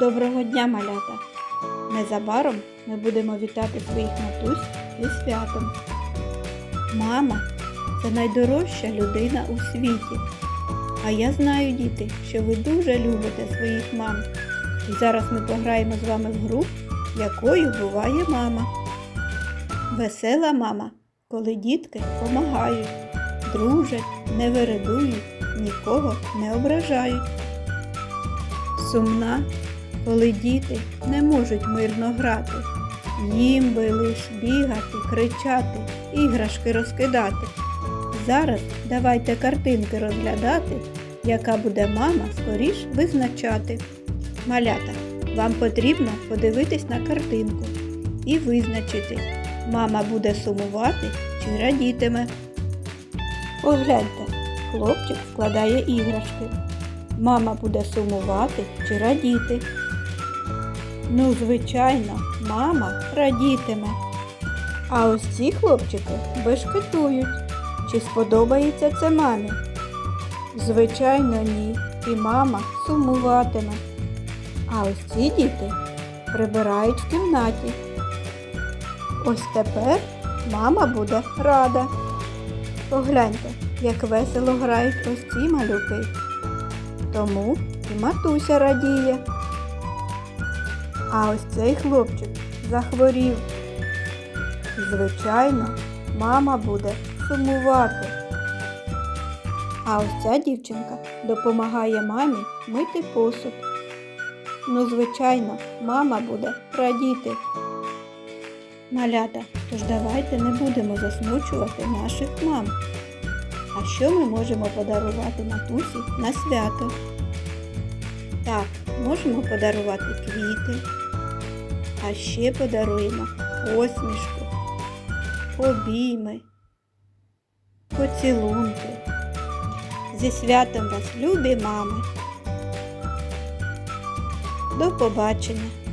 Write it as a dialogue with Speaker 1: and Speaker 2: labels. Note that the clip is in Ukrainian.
Speaker 1: Доброго дня, малята! Незабаром ми будемо вітати своїх матусь зі святом. Мама це найдорожча людина у світі. А я знаю, діти, що ви дуже любите своїх мам. І зараз ми пограємо з вами в гру, якою буває мама. Весела мама, коли дітки помагають, дружать, не вередують, нікого не ображають. Сумна, коли діти не можуть мирно грати, їм би лиш бігати, кричати, іграшки розкидати. Зараз давайте картинки розглядати, яка буде мама скоріш визначати. Малята, вам потрібно подивитись на картинку і визначити, мама буде сумувати чи радітиме. Погляньте, хлопчик складає іграшки. Мама буде сумувати чи радіти. Ну, звичайно, мама радітиме. А ось ці хлопчики бешкетують. Чи сподобається це мамі? Звичайно, ні. І мама сумуватиме. А ось ці діти прибирають в кімнаті. Ось тепер мама буде рада. Погляньте, як весело грають ось ці малюки. Тому і матуся радіє. А ось цей хлопчик захворів. Звичайно, мама буде сумувати. А ось ця дівчинка допомагає мамі мити посуд. Ну, звичайно, мама буде радіти. Малята, тож давайте не будемо засмучувати наших мам. А що ми можемо подарувати матусі на свято? Так, можемо подарувати квіти, а ще подаруємо посмішку, обійми, поцілунки. Зі святом вас, любі мами. До побачення!